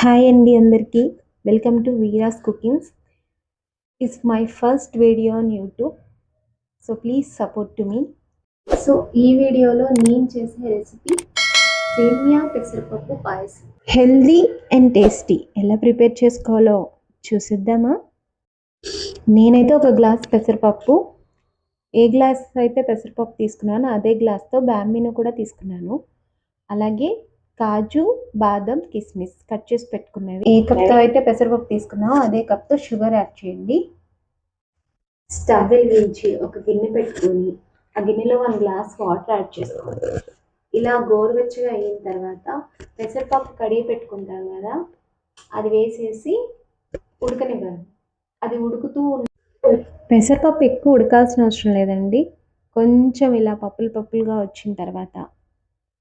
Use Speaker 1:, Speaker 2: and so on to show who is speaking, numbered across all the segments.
Speaker 1: Hi అండి అందరికీ. Welcome to Veera's cookings. It's my first video on YouTube so please support to me so ఈ వీడియోలో నేను చేసే రెసిపీ సేమియా పెసరపప్పు పాయసం. హెల్దీ అండ్ టేస్టీ ఎలా ప్రిపేర్ చేసుకోవాలో చూసిద్దామా? నేనైతే ఒక గ్లాస్ పెసరపప్పు ఏ గ్లాస్ అయితే పెసరపప్పు తీసుకున్నానో అదే గ్లాస్తో బ్యాంబీను కూడా తీసుకున్నాను. అలాగే కాజు బాదం కిస్మిస్ కట్ చేసి పెట్టుకున్నవి. ఏ కప్తో అయితే పెసరపప్పు తీసుకున్నామో అదే కప్తో షుగర్ యాడ్ చేయండి. స్టవ్ వెలిగించి ఒక గిన్నె పెట్టుకొని ఆ గిన్నెలో వన్ గ్లాస్ వాటర్ యాడ్ చేసుకోండి ఇలా గోరువెచ్చగా అయిన తర్వాత పెసరపప్పు కడిగి పెట్టుకుంటాం కదా అది వేసేసి ఉడకనివ్వండి అది ఉడుకుతూ పెసరపప్పు ఎక్కువ ఉడకాల్సిన అవసరం లేదండి. కొంచెం ఇలా పప్పులు పప్పులుగా వచ్చిన తర్వాత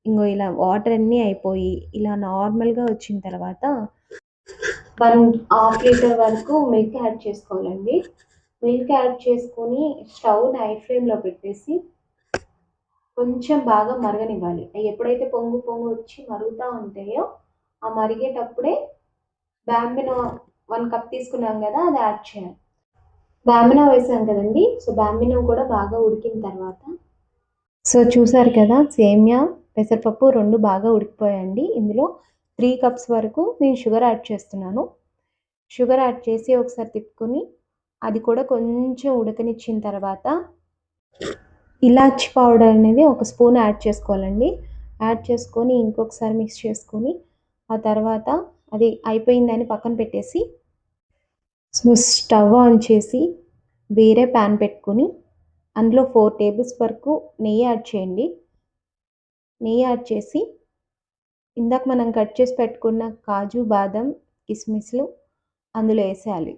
Speaker 1: ఇంకో ఇలా వాటర్ అన్నీ అయిపోయి ఇలా నార్మల్గా వచ్చిన తర్వాత వన్ హాఫ్ లీటర్ వరకు మిల్క్ యాడ్ చేసుకోవాలండి. మిల్క్ యాడ్ చేసుకొని స్టవ్ హై ఫ్లేమ్లో పెట్టేసి కొంచెం బాగా మరగనివ్వాలి. ఎప్పుడైతే పొంగు పొంగు వచ్చి మరుగుతూ ఉంటాయో ఆ మరిగేటప్పుడే బ్యాంబినో వన్ కప్ తీసుకున్నాం కదా అది యాడ్ చేయాలి. బ్యాంబినో వేసాం కదండి సో బ్యాంబినో కూడా బాగా ఉడికిన తర్వాత సో చూసారు కదా సేమియా పెసరపప్పు రెండు బాగా ఉడికిపోయాయండి. ఇందులో త్రీ కప్స్ వరకు నేను షుగర్ యాడ్ చేస్తున్నాను. షుగర్ యాడ్ చేసి ఒకసారి తిప్పుకొని అది కూడా కొంచెం ఉడకనిచ్చిన తర్వాత ఇలాచి పౌడర్ అనేది ఒక స్పూన్ యాడ్ చేసుకోవాలండి. యాడ్ చేసుకొని ఇంకొకసారి మిక్స్ చేసుకొని ఆ తర్వాత అది అయిపోయిందని పక్కన పెట్టేసి సో స్టవ్ ఆన్ చేసి వేరే ప్యాన్ పెట్టుకొని అందులో ఫోర్ టేబుల్స్ వరకు నెయ్యి యాడ్ చేయండి. నెయ్యి యాడ్ చేసి ఇందాక మనం కట్ చేసి పెట్టుకున్న కాజు బాదం కిస్మిస్లు అందులో వేసేయాలి.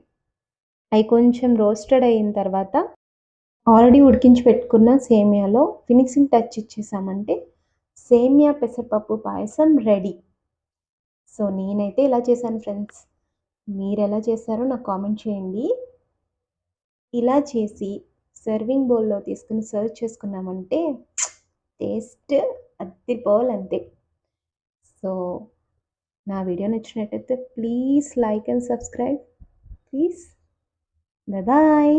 Speaker 1: అవి కొంచెం రోస్టెడ్ అయిన తర్వాత ఆల్రెడీ ఉడికించి పెట్టుకున్న సేమియాలో ఫినిషింగ్ టచ్ ఇచ్చేసామంటే సేమియా పెసరపప్పు పాయసం రెడీ. సో నేనైతే ఇలా చేశాను ఫ్రెండ్స్. మీరు ఎలా చేశారో నాకు కామెంట్ చేయండి. ఇలా చేసి సర్వింగ్ బౌల్లో తీసుకుని సర్వ్ చేసుకున్నామంటే టేస్ట్ అద్దిపోవాలంతే సో నా వీడియో నచ్చినట్టయితే please like and subscribe. Please. Bye.